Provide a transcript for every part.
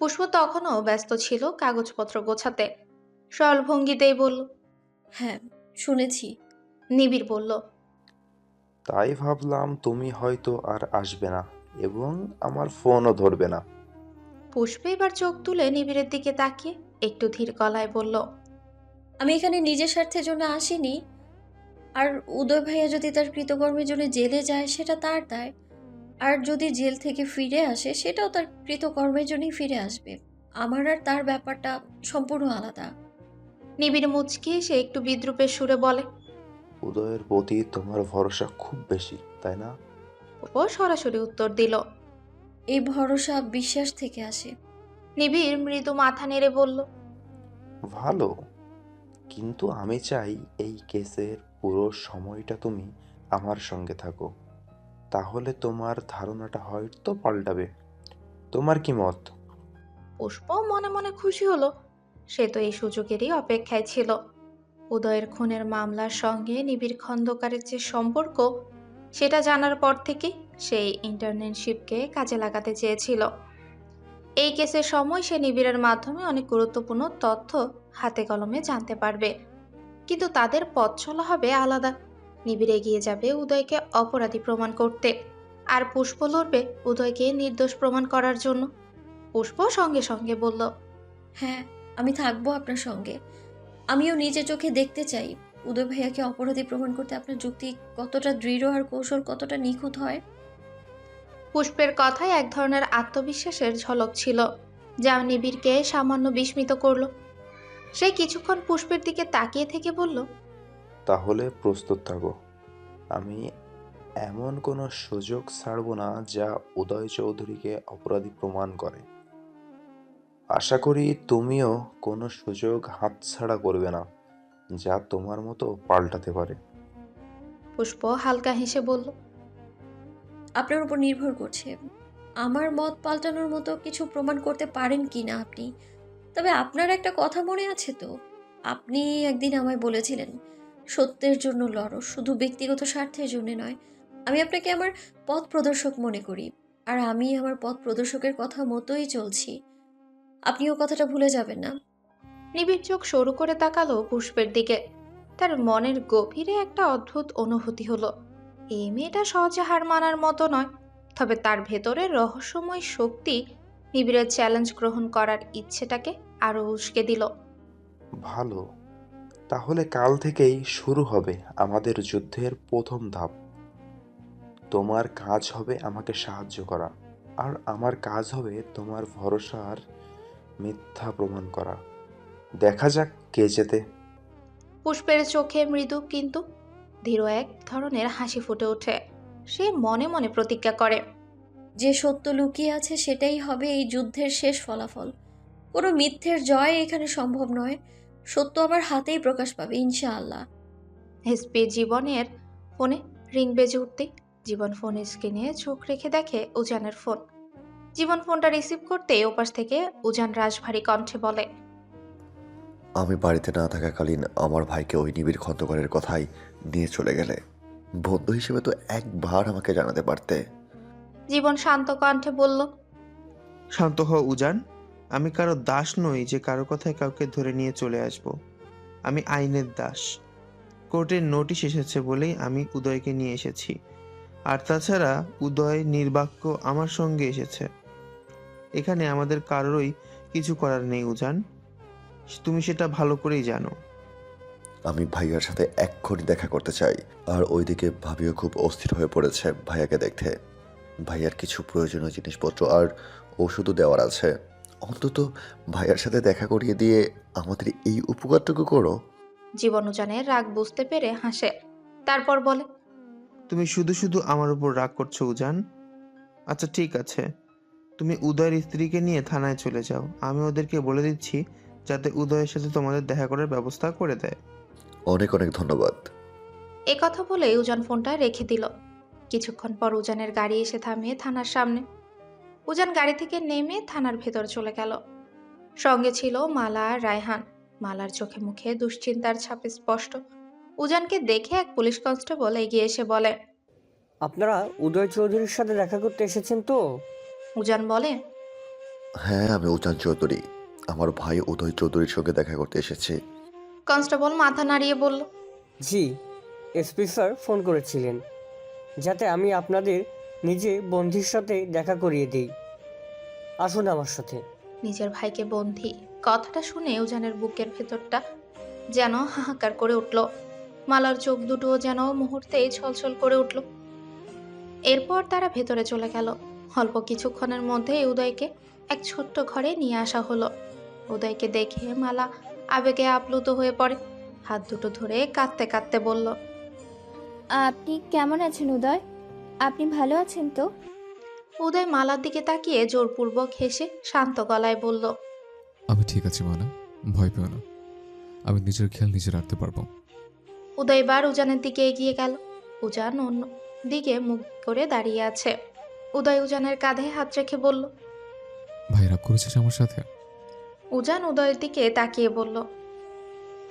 পুষ্প তখনও ব্যস্ত ছিল কাগজপত্র গোছাতে। সরল ভঙ্গিতেই বলল হ্যাঁ শুনেছি। নিবিড় বলল তাই ভাবলাম তুমি হয়তো আর আসবে না এবং আমার ফোনও ধরবে না। পুষ্প এবার চোখ তুলে নিবিড়ের দিকে তাকিয়ে একটু ধীর গলায় বলল আমি এখানে নিজের স্বার্থের জন্য আসিনি। আর উদয় ভাইয়া যদি তার কৃতকর্মের জন্য জেলে যায় সেটা তার দায়। আর যদি জেল থেকে ফিরে আসে সেটাও তার কৃতকর্মের জন্যই ফিরে আসবে। আমার আর তার ব্যাপারটা সম্পূর্ণ আলাদা। নিবিড় মুচকি এসে একটু বিদ্রুপের সুরে বলে উদয়ের প্রতি তোমার ভরসা খুব বেশি তাই না? ও সরাসরি উত্তর দিল। এই ভরসা বিশ্বাস থেকে আসে। নিবিড় মৃদু মাথা নেড়ে বলল ভালো কিন্তু আমি চাই এই কেসের পুরো সময়টা তুমি আমার সঙ্গে থাকো। তাহলে তোমার ধারণাটা হয়তো পাল্টাবে। তোমার কি মত? পুষ্প মনে মনে খুশি হলো। সে তো এই সুযোগেরই অপেক্ষায় ছিল। উদয়ের খুনের মামলার সঙ্গে নিবিড় খন্দকারের যে সম্পর্ক, সেটা জানার পর থেকে সেই ইন্টার্নশিপকে কাজে লাগাতে চেয়েছিল। এই কেসের সময় সে নিবিড়ের মাধ্যমে অনেক গুরুত্বপূর্ণ তথ্য হাতে কলমে জানতে পারবে। কিন্তু তাদের পথ চলা হবে আলাদা। নিবিড় এগিয়ে যাবে উদয়কে অপরাধী প্রমাণ করতে। আর পুষ্প লড়বে উদয়কে নির্দোষ প্রমাণ করার জন্য। পুষ্প সঙ্গে সঙ্গে বলল হ্যাঁ আমি থাকব আপনার সঙ্গে। আমিও নিজে চোখে দেখতে চাই উদয় ভাইয়াকে অপরাধী প্রমাণ করতে আপনার যুক্তি কতটা দৃঢ় আর কৌশল কতটা নিখুঁত হয়। পুষ্পের কথায় এক ধরনের আত্মবিশ্বাসের ঝলক ছিল যা নিবিড়কে সামান্য বিস্মিত করল। সে কিছুক্ষণ পুষ্পের দিকে তাকিয়ে থেকে বলল তাহলে প্রস্তুত থাকো। আমি এমন কোনো সুযোগ ছাড়ব না যা উদয় চৌধুরীকে অপরাধী প্রমাণ করে। আশা করি তুমিও কোনো সুযোগ হাতছাড়া করবে না যা তোমার মতো পাল্টাতে পারে। পুষ্প হালকা হেসে বলল আপনার উপর নির্ভর করছে। আমার মত পাল্টানোর মতো কিছু প্রমাণ করতে পারেন কি না আপনি? তবে আপনার একটা কথা মনে আছে তো। আপনি একদিন আমায় বলেছিলেন সত্যের জন্য লড়ো শুধু ব্যক্তিগত স্বার্থের জন্য নয়। আমি আপনাকে আমার পথ প্রদর্শক মনে করি আর আমি আমার পথ প্রদর্শকের কথা মতোই চলছি। আপনিও কথাটা ভুলে যাবেন না। নিবিড় চোখ সরু করে তাকালো পুষ্পের দিকে। তার মনের গভীরে একটা অদ্ভুত অনুভূতি হলো। এই মেয়েটা সহজে হার মানার মতো নয় তবে তার ভেতরে রহস্যময় শক্তি নিবিড়ের চ্যালেঞ্জ গ্রহণ করার ইচ্ছেটাকে আরও উস্কে দিল। ভালো। তাহলে কাল থেকেই শুরু হবে আমাদের যুদ্ধের প্রথম ধাপ। তোমার কাজ হবে আমাকে সাহায্য করা আর আমার কাজ হবে তোমার ভরসার মিথ্যা প্রমাণ করা। দেখা যাক কে যেতে পুষ্পের চোখে মৃদু কিন্তু ধীর এক ধরনের হাসি ফুটে ওঠে। সে মনে মনে প্রতিজ্ঞা করে যে সত্য লুকিয়ে আছে সেটাই হবে এই যুদ্ধের শেষ ফলাফল। কোনো মিথ্যের জয় এখানে সম্ভব নয়। সত্য আমার হাতেই প্রকাশ পাবে ইনশাআল্লাহ। হেসপি জীবনের ফোনে রিং বেজে উঠতে জীবন ফোন স্ক্রিনে চোখ রেখে দেখে উজানের ফোন। জীবন ফোনটা রিসিভ করতে ওপাশ থেকে উজান রাজভারী কণ্ঠে বলে আমি বাড়িতে না থাকাকালীন আমার ভাইকে ওই নিবিড় খন্দকারের কথাই নিয়ে চলে গেলে। বন্ধু হিসেবে তো একবার আমাকে জানাতে পারতে। জীবন শান্ত কণ্ঠে বলল শান্ত হ উজান। আমি কারও দাস নই যে কারও কথায় কাউকে ধরে নিয়ে চলে আসব। আমি আইনের দাস। কোর্টের নোটিশ এসেছে বলেই আমি উদয়কে নিয়ে এসেছি। আর তাছাড়া উদয় নির্বাক্য আমার সঙ্গে এসেছে। এখানে আমাদের কারোরই কিছু করার নেই, উজান। তুমি সেটা ভালো করেই জানো। আমি ভাইয়ার সাথে এক্ষুনি দেখা করতে চাই। আর ওইদিকে ভাবিও খুব অস্থির হয়ে পড়েছে ভাইয়াকে দেখতে। ভাইয়ার কিছু প্রয়োজনীয় জিনিসপত্র আর ওষুধও দেওয়ার আছে। অন্তত ভাইয়ার সাথে দেখা করিয়ে দিয়ে আমাদের এই উপকারটুকু করো। জীবন উজানের রাগ বুঝতে পেরে হাসে। তারপর বলে তুমি শুধু শুধু আমার উপর রাগ করছ উজান? আচ্ছা ঠিক আছে। তুমি উদয়ের স্ত্রীকে নিয়ে থানায় চলে যাও। আমি ওদেরকে বলে দিচ্ছি যাতে উদয়ের সাথে তোমাদের দেখা করার ব্যবস্থা করে দেয়। অনেক অনেক ধন্যবাদ। এ কথা বলে উজান ফোনটা রেখে দিল। কিছুক্ষণ পর উজানের গাড়ি এসে থামিয়ে থানার সামনে উজান গাড়ি থেকে নেমে থানার ভেতর চলে গেল। সঙ্গে ছিল মালা আর রায়হান। মালার চোখে মুখে দুশ্চিন্তার ছাপে স্পষ্ট। উজানকে দেখে এক পুলিশ কনস্টেবল এগিয়ে এসে বলে আপনারা উদয় চৌধুরীর সাথে দেখা করতে এসেছেন তো? উজান বলে হ্যাঁ আমি উজান চৌধুরী। আমার ভাই উদয় চৌধুরীর সঙ্গে দেখা করতে এসেছি। কনস্টেবল মাথা নাড়িয়ে বলল জি এসপি স্যার ফোন করেছিলেন। যাতে আমি আপনাদের নিজে বন্ধুর সাথে দেখা করিয়ে দিই। আসুন আমার সাথে। নিজের ভাইকে বন্ধি কথাটা শুনে উজানের বুকের ভেতরটা যেন হাহাকার করে উঠল। মালার চোখ দুটো যেন মুহূর্তেই ছলছল করে উঠল। এরপর তারা ভেতরে চলে গেল। অল্প কিছুক্ষণের মধ্যেই উদয়কে এক ছোট্ট ঘরে নিয়ে আসা হলো। উদয়কে দেখে মালা আবেগে আপ্লুত হয়ে পড়ে। হাত দুটো ধরে কাঁদতে কাঁদতে বলল আপনি কেমন আছেন উদয়? আপনি ভালো আছেন তো? উদয় মালার দিকে তাকিয়ে জোরপূর্বক হেসে শান্ত গলায় বলল আমি ঠিক আছি মানা। ভয় পেও না। আমি নিজের খেয়াল নিজে রাখতে পারব। উদয় বার উজানের দিকে এগিয়ে গেল। উজান অন্য দিকে মুখ করে দাঁড়িয়ে আছে। উদয় উজানের কাঁধে হাত রেখে বলল ভাই রাগ করেছিস আমার সাথে? উজান উদয়ের দিকে তাকিয়ে বলল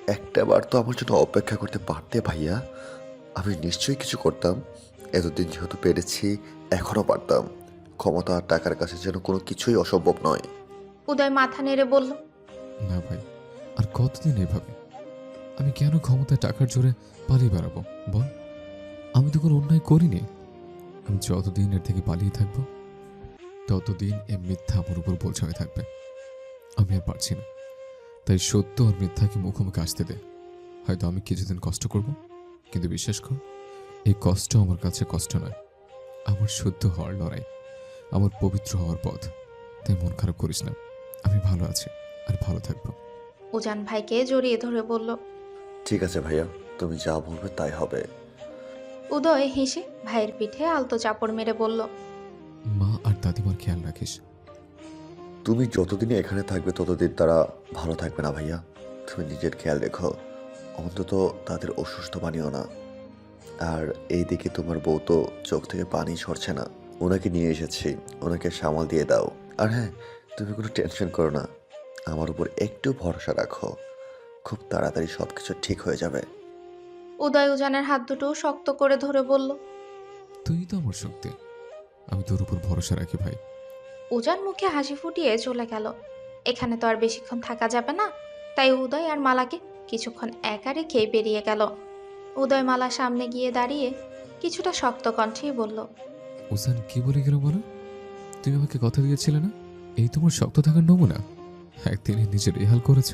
একটা বার তো আমার জন্য অপেক্ষা করতে পারতে ভাইয়া। আমি নিশ্চয়ই কিছু করতাম। এতদিন যেহেতু পেরেছি এখনও পারতাম। ক্ষমতা আর টাকার কাছে যেন কোনো কিছুই অসম্ভব নয়। উদয় মাথা নেড়ে বলল না ভাই আর কতদিন এভাবে? আমি কেন ক্ষমতায় টাকার জোরে পালিয়ে বেড়াবো? বল। আমি তো কোনো অন্যায় করিনি। আমি যতদিন এর থেকে পালিয়ে থাকব ততদিন এ মিথ্যা আমার উপর বোঝা হয়ে থাকবে। আমি আর পারছি না। তাই সত্য আর মিথ্যাকে মুখোমুখি আসতে দে। হয়তো আমি কিছুদিন কষ্ট করব কিন্তু বিশ্বাস কর এই কষ্ট আমার কাছে কষ্ট নয়। আমার শুদ্ধ হওয়ার লড়াই। আমার পবিত্র হওয়ার পথ। তাই মন খারাপ করিস না। আমি ভালো আছি আর ভালো থাকব। উজান ভাইকে জড়িয়ে ধরে বলল ঠিক আছে ভাইয়া তুমি যা বলবে তাই হবে। উদয় হেসে ভাইয়ের পিঠে আলতো চাপড় মেরে বলল মা আর দাদিমার খেয়াল রাখিস। তুমি যতদিন এখানে থাকবে ততদিন তারা ভালো থাকবে না ভাইয়া। তুমি নিজের খেয়াল রেখো। অন্তত তাদের অসুস্থ বানিও না। আর এইদিকে তোমার বউ তো চোখ থেকে পানি সরছে না। ওনাকে নিয়ে এসেছি। ওনাকে সামাল দিয়ে দাও। আর হ্যাঁ তুমি কোনো টেনশন করো না। আমার উপর একটু ভরসা রাখো। খুব তাড়াতাড়ি সব কিছু ঠিক হয়ে যাবে। উদয় উজানের হাত দুটো শক্ত করে ধরে বলল তুই তো আমার শক্তি। আমি তোর উপর ভরসা রাখি ভাই। উজান মুখে হাসি ফুটিয়ে চলে গেল। এখানে তো আর বেশিক্ষণ থাকা যাবে না। তাই উদয় আর মালাকে কিছুক্ষণ একা রেখে বেরিয়ে গেল। উদয় মালা সামনে গিয়ে দাঁড়িয়ে কিছুটা শক্ত কণ্ঠেই বলল উসান কি বলে গেল বলো? তুমি আমাকে কথা দিয়েছিলে না? এই তোমার শক্ত থাকার নমুনা। একদিনে নিজের রেহাল করেছ।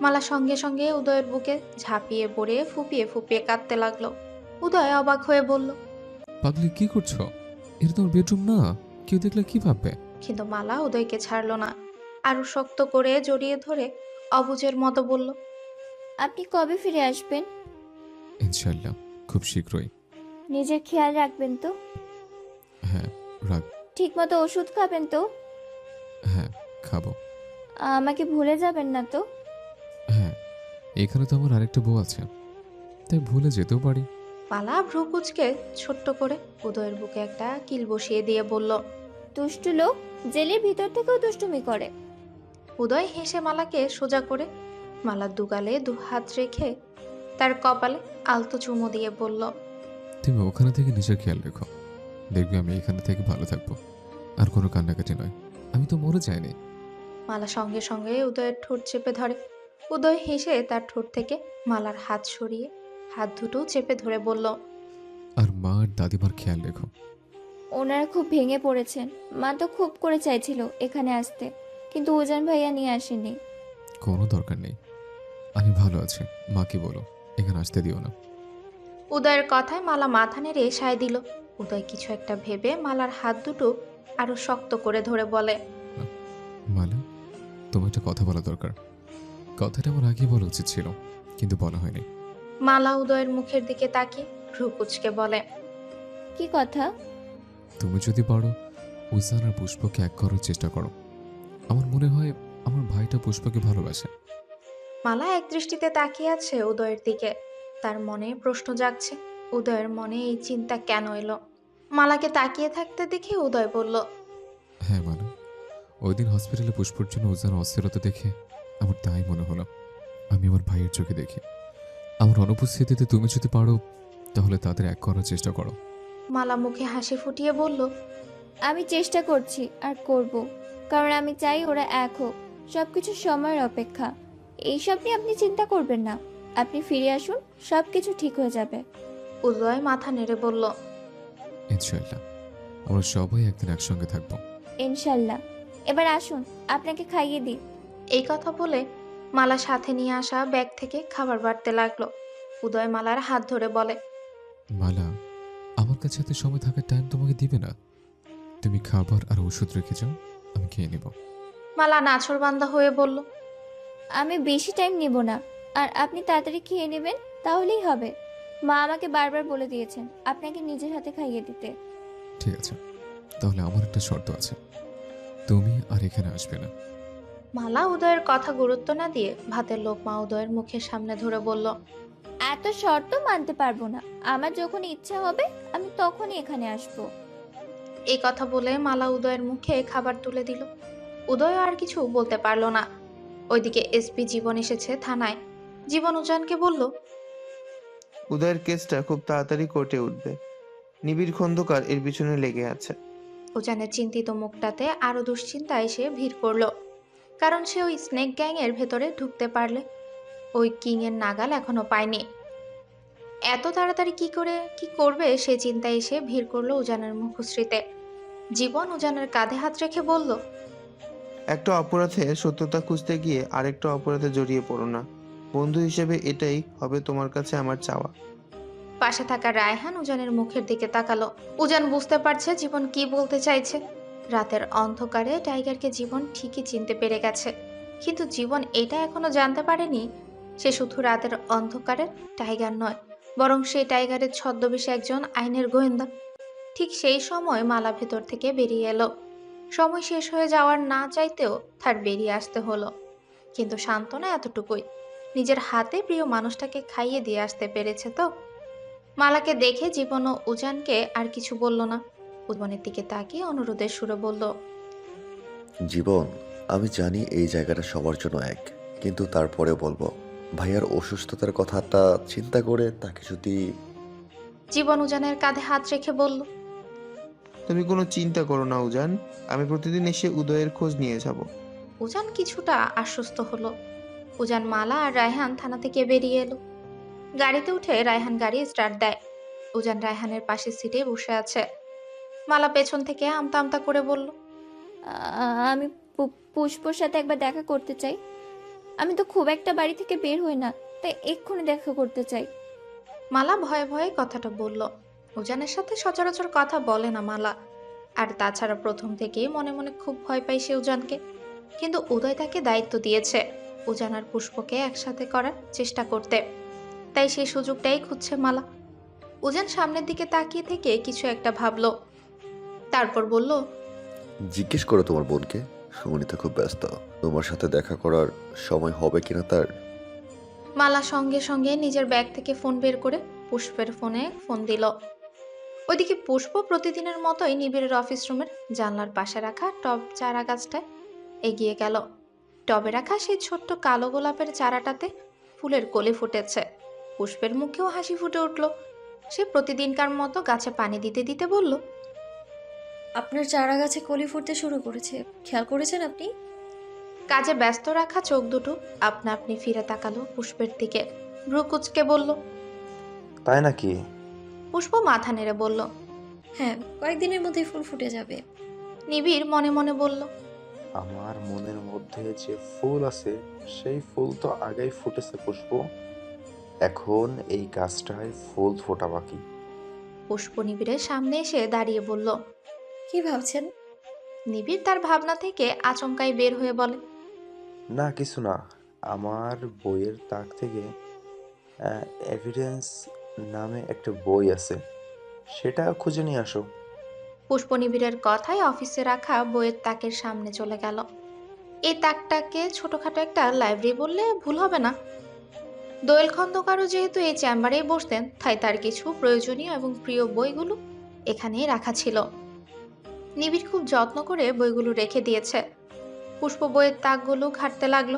মালা সঙ্গে সঙ্গে উদয়ের বুকে ঝাঁপিয়ে পড়ে ফুপিয়ে ফুপিয়ে কাঁদতে লাগল। উদয় অবাক হয়ে বলল পাগলি কি করছ? এটা তোমার বেডরুম না? কেউ দেখলে কি ভাববে? কিন্তু মালা উদয়কে ছাড়লো না। আরও শক্ত করে জড়িয়ে ধরে অবুজের মতো বলল আপনি কবে ফিরে আসবেন? ইনশাল্লাহ খুব শীঘ্রই। নিজের খেয়াল রাখবেন তো? হ্যাঁ রাখ। ঠিকমতো ওষুধ খাবেন তো? হ্যাঁ খাব। আমাকে ভুলে যাবেন না তো? হ্যাঁ এখানে তো আমার আরেকটা বউ আছে। তাই ভুলে যেতেও পারি। মালা ভ্রু কুচকে ছোট্ট করে উদয়ের বুকে একটা কিল বসিয়ে দিয়ে বলল দুষ্টু লোক জেলের ভিতর থেকেও দুষ্টুমি করে। উদয় হেসে মালাকে সোজা করে মালার দুগালে দু হাত রেখে তার কপালে আলতো চুমো দিয়ে বলল তুমি ওখানে থেকে নিজের খেয়াল রেখো। দেখবি আমি এখানে থেকে ভালো থাকব। আর কোনো কান্নাকাটি নয়। আমি তো মরে যাইনি। মালা সঙ্গে সঙ্গে উদয়ের ঠোঁট চেপে ধরে। উদয় হেসে তার ঠোঁট থেকে মালার হাত সরিয়ে হাত দুটো চেপে ধরে বলল আর মা আর দাদিমার খেয়াল রেখো। ওনারা খুব ভেঙে পড়েছেন। মা তো খুব করে চাইছিল এখানে আসতে কিন্তু উজান ভাইয়া নিয়ে আসেনি কোনো দরকার নেই। আমি ভালো আছি। মাকে বলো? এখানে আসতে দিও না। উদয়ের কথায় মালা মাথা নেড়ে সায় দিল। উদয় কিছু একটা ভেবে মালার হাত দুটো আরও শক্ত করে ধরে বলে মালা তোমার একটা কথা বলা দরকার। কথাটা আমার আগে বলা উচিত ছিল কিন্তু বলা হয়নি। মালা উদয়ের মুখের দিকে তাকিয়ে ভ্রু কুচকে বলে কি কথা? তুমি যদি পারো উজান আর পুষ্পকে এক করার চেষ্টা করো। আমার মনে হয় আমার ভাইটা পুষ্পকে ভালোবাসে। মালা এক দৃষ্টিতে তাকিয়ে আছে উদয়ের দিকে। তার মনে প্রশ্ন জাগছে উদয়ের মনে এই চিন্তা কেন এলো? মালাকে তাকিয়ে থাকতে দেখে উদয় বলল হ্যাঁ মালা ওই দিন হসপিটালে পুষ্পর জন্য উজান অস্থিরতা দেখে আমার তাই মনে হলো। আমি আমার ভাইয়ের চোখে দেখি। আমার অনুপস্থিতিতে তুমি যদি পারো তাহলে তাদের এক করার চেষ্টা করো। মালা মুখে হাসি ফুটিয়ে বলল আমি চেষ্টা করছি আর করব। কারণ আমি চাই ওরা এক হোক। সব কিছু সময়ের অপেক্ষা। এইসব নিয়ে আপনি চিন্তা করবেন না। আপনি ফিরে আসুন সব কিছু ঠিক হয়ে যাবে। উদয় মাথা নেড়ে বলল ইনশাল্লাহ আমরা সবাই একদিন একসঙ্গে থাকব। ইনশাল্লাহ এবার আসুন আপনাকে খাইয়ে দিই। এই কথা বলে মালা সাথে নিয়ে আসা ব্যাগ থেকে খাবার বাড়তে লাগল। উদয় মালার হাত ধরে বলে মালা আমার কাছে এত সময় থাকার টাইম তোমাকে দিবে না। তুমি খাবার আর ওষুধ রেখে যাও আমি খেয়ে নেব। মালা নাছরবান্দা হয়ে বলল আমি বেশি টাইম নেব না। আর আপনি তাড়াতাড়ি খেয়ে নেবেন তাহলেই হবে। মা আমাকে বারবার বলে দিয়েছেন আপনাকে নিজের হাতে খাইয়ে দিতে। ঠিক আছে তাহলে আমার একটা শর্ত আছে। তুমি আর এখানে আসবে না। মালা উদয়ের কথা গুরুত্ব না দিয়ে ভাতের লোকমা উদয়ের মুখের সামনে ধরে বলল এত শর্ত মানতে পারব না। আমার যখন ইচ্ছা হবে আমি তখনই এখানে আসব। এই কথা বলে মালা উদয়ের মুখে খাবার তুলে দিল। উদয় আর কিছু বলতে পারল না। ওইদিকে এসপি জীবন এসেছে থানায়। জীবন উজানকে বলল উদয়ের কেসটা খুব তাড়াতাড়ি কোর্টে উঠবে। নিবিড় খন্দকার এর পিছনে লেগে আছে। উজানের চিন্তিত মুখটাতে আরও দুশ্চিন্তা এসে ভিড় করল কারণ সে ওই স্নেক গ্যাংয়ের ভেতরে ঢুকতে পারলে। ওই কিং এর নাগাল এখনও পায়নি। এত তাড়াতাড়ি কি করে কি করবে সে চিন্তায় এসে ভিড় করল উজানের মুখশ্রীতে। জীবন উজানের কাঁধে হাত রেখে বলল একটা অপরাধের সত্যতা খুঁজতে গিয়ে আরেকটা অপরাধে জড়িয়ে পড়ো না। বন্ধু হিসেবে এটাই হবে তোমার কাছে আমার চাওয়া। পাশে থাকা রায়হান উজানের মুখের দিকে তাকালো। উজান বুঝতে পারছে জীবন কি বলতে চাইছে। রাতের অন্ধকারে টাইগারকে জীবন ঠিকই চিনতে পেরে গেছে। কিন্তু জীবন এটা এখনও জানতে পারেনি। সে শুধু রাতের অন্ধকারের টাইগার নয়, বরং সেই টাইগারের ছদ্মবেশে একজন আইনের গোয়েন্দা। ঠিক সেই সময় মালা ভেতর থেকে বেরিয়ে এলো। সময় শেষ হয়ে যাওয়ার না চাইতেও তার বেরিয়ে আসতে হলো। কিন্তু সান্ত্বনা এতটুকুই। নিজের হাতে প্রিয় মানুষটাকে খাইয়ে দিয়ে আসতে পেরেছে তো? মালাকে দেখে জীবন ও উজানকে আর কিছু বলল না। উদ্বনের দিকে তাকিয়ে অনুরোধের সুরে বলল জীবন আমি জানি এই জায়গাটা সবার জন্য এক কিন্তু তারপরে বলব ভাইয়ার অসুস্থতার কথাটা চিন্তা করে তাকে যদি জীবন উজানের কাঁধে হাত রেখে বলল তুমি কোনো চিন্তা করো না উজান আমি প্রতিদিন এসে উদয়ের খোঁজ নিয়ে যাব। উজান কিছুটা আশ্বস্ত হলো। উজান মালা আর রায়হান থানা থেকে বেরিয়ে এলো। গাড়িতে উঠে রায়হান গাড়ি স্টার্ট দেয়। উজান রায়হানের পাশের সিটে বসে আছে। মালা পেছন থেকে আমতা আমতা করে বলল আমি পুষ্পর সাথে একবার দেখা করতে চাই। আমি তো খুব একটা বাড়ি থেকে বের হই না তাই এক্ষুনি দেখা করতে চাই। মালা ভয়ে ভয়ে কথাটা বলল। উজানের সাথে সচরাচর কথা বলে না মালা। আর তাছাড়া প্রথম থেকেই মনে মনে খুব ভয় পাই সে উজানকে। কিন্তু উদয় তাকে দায়িত্ব দিয়েছে। উজান আর পুষ্পকে একসাথে করার চেষ্টা করতে। তাই সেই সুযোগটাই খুঁজছে মালা। উজান সামনের দিকে তাকিয়ে থেকে কিছু একটা ভাবলো। তারপর বলল জিজ্ঞেস করো তোমার বোনকে। উনি তো খুব ব্যস্ত। তোমার সাথে দেখা করার সময় হবে কিনা তার? মালা সঙ্গে সঙ্গে নিজের ব্যাগ থেকে ফোন বের করে পুষ্পের ফোনে ফোন দিল। ওইদিকে পুষ্প প্রতিদিনের মতোই নিবিড়ের অফিস রুমের জানলার পাশে রাখা টব চারা গাছটায় এগিয়ে গেল। টবে রাখা সেই ছোট্ট কালো গোলাপের চারাটাতে ফুলের কলি ফুটেছে। পুষ্পের মুখেও হাসি ফুটে উঠল। সে প্রতিদিনকার মতো গাছে পানি দিতে দিতে বলল আপনার চারা গাছে কলি ফুটতে শুরু করেছে। খেয়াল করেছেন আপনি? কাজে ব্যস্ত রাখা চোখ দুটো আপনা আপনি ফিরে তাকালো পুষ্পের দিকে। ভ্রু কুচকে বলল তাই নাকি? পুষ্প মাথা নেড়ে বলল হ্যাঁ কয়েকদিনের মধ্যেই ফুল ফুটে যাবে। নিবিড় মনে মনে বলল আমার মনের মধ্যে যে ফুল আছে সেই ফুল তো আগেই ফুটেছে পুষ্প। এখন এই গাছটায় ফুল ফোটা বাকি। পুষ্প নিবিড়ের সামনে এসে দাঁড়িয়ে বলল কি ভাবছেন? নিবিড় তার ভাবনা থেকে আচমকাই বের হয়ে বলে না কিছু না। আমার বইয়ের তাক থেকে এভিডেন্স নামে একটা বই আছে। সেটা খুঁজে নিয়ে আসো। পুষ্প নিবিড়ের কথায় অফিসে রাখা বইয়ের তাকের সামনে চলে গেল। এই তাকটাকে ছোটখাটো একটা লাইব্রেরি বললে ভুল হবে না। দোয়েল খন্দকারও যেহেতু এই চেম্বারেই বসতেন, তাই তার কিছু প্রয়োজনীয় এবং প্রিয় বইগুলো এখানেই রাখা ছিল। নিবিড় খুব যত্ন করে বইগুলো রেখে দিয়েছে। পুষ্প বইয়ের তাকগুলো ঘাটতে লাগল।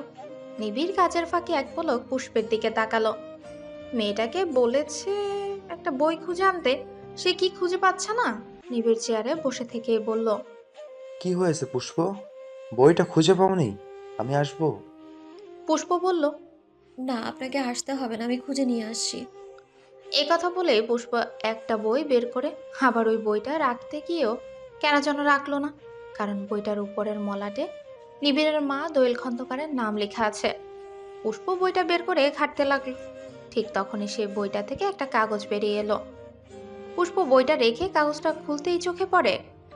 নিবিড় কাজের ফাঁকে এক পলক পুষ্পের দিকে তাকালো। মেয়েটাকে বলেছে, একটা বই খুঁজে আনতে, সে কি খুঁজে পাচ্ছে না? নিবিড় চেয়ারে বসে থেকে বলল কি হয়েছে পুষ্প? বইটা খুঁজে পাওনি। আমি আসব? পুষ্প বলল না আপনাকে আসতে হবে না আমি খুঁজে নিয়ে আসছি। এ কথা বলে পুষ্প একটা বই বের করে আবার ওই বইটা রাখতে গিয়েও কেন যেন রাখল না কারণ বইটার উপরের মলাটে নিবিড়ের মা দোয়েল খন্দকারের নাম লেখা আছে। পুষ্প বইটা বের করে ঘাঁটতে লাগল। ঠিক তখনই সে বইটা থেকে একটা কাগজ বেরিয়ে এলো। পুষ্প বইটা রেখে কাগজটা খুলতেই চোখে পড়ে।